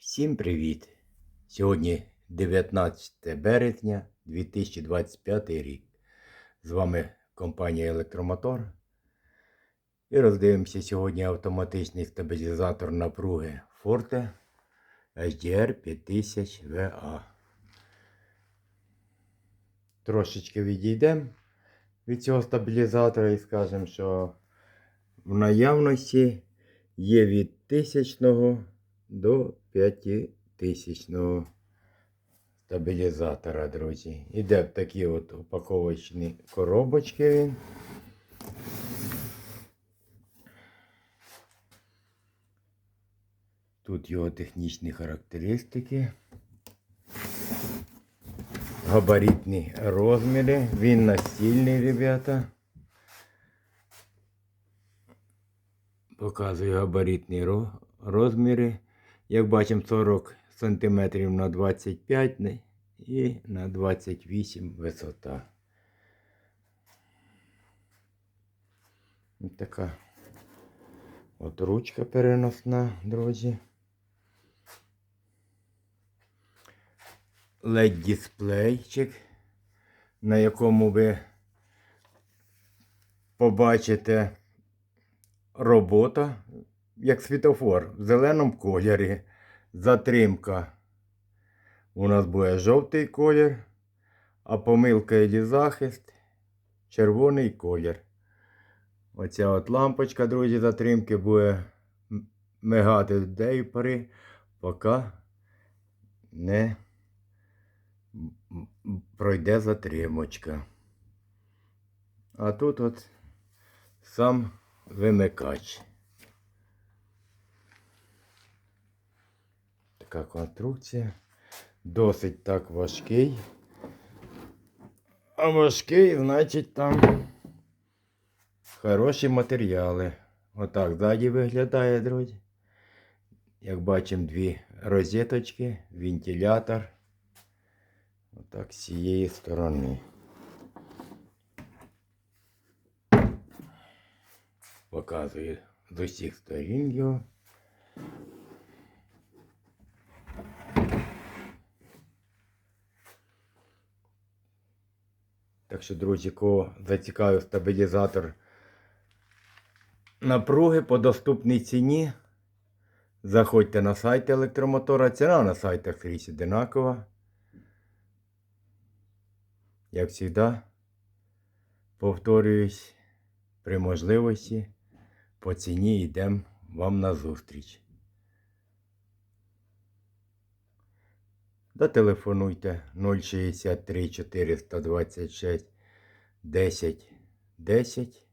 Всім привіт! Сьогодні 19 березня 2025 рік. З вами компанія Електромотор. І роздивимося сьогодні автоматичний стабілізатор напруги Forte HDR 5000 VA. Трошечки відійдемо від цього стабілізатора і скажемо, що в наявності є від 1000 до 5000 стабілізатора, друзі. Іде в такі от упаковочні коробочки він. Тут його технічні характеристики. Габаритні розміри. Він настільний, ребята. Показую габаритні ро- розміри. Як бачимо, 40 см на 25 і на 28 висота. Ось така от ручка переносна, друзі. led дисплейчик на якому ви побачите робота, як світофор в зеленому кольорі. Затримка. У нас буде жовтий колір, а помилка і захист червоний колір. Оця от лампочка, друзі, затримки буде мигати до пори, поки не пройде затримочка. А тут от сам вимикач. Така конструкція. Досить так важкий. А важкий, значить, там хороші матеріали. Отак ззаді виглядає, друзі. Як бачимо, дві розеточки, вентилятор. Отак з цієї сторони. Показую з усіх сторін його. Так що, друзі, кого зацікавив стабілізатор напруги по доступній ціні, заходьте на сайт електромотора. Ціна на сайтах скрізь одинакова. Як завжди, повторююсь, при можливості по ціні йдемо вам на зустріч. Дотелефонуйте 063 426 10 10.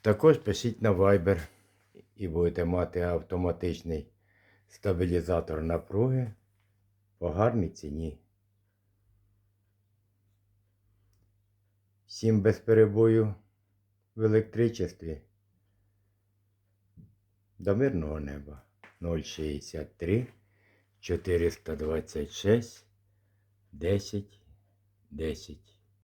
Також пишіть на Viber і будете мати автоматичний стабілізатор напруги по гарній ціні. Всім без перебою в електричестві. До мирного неба 063 426 10 10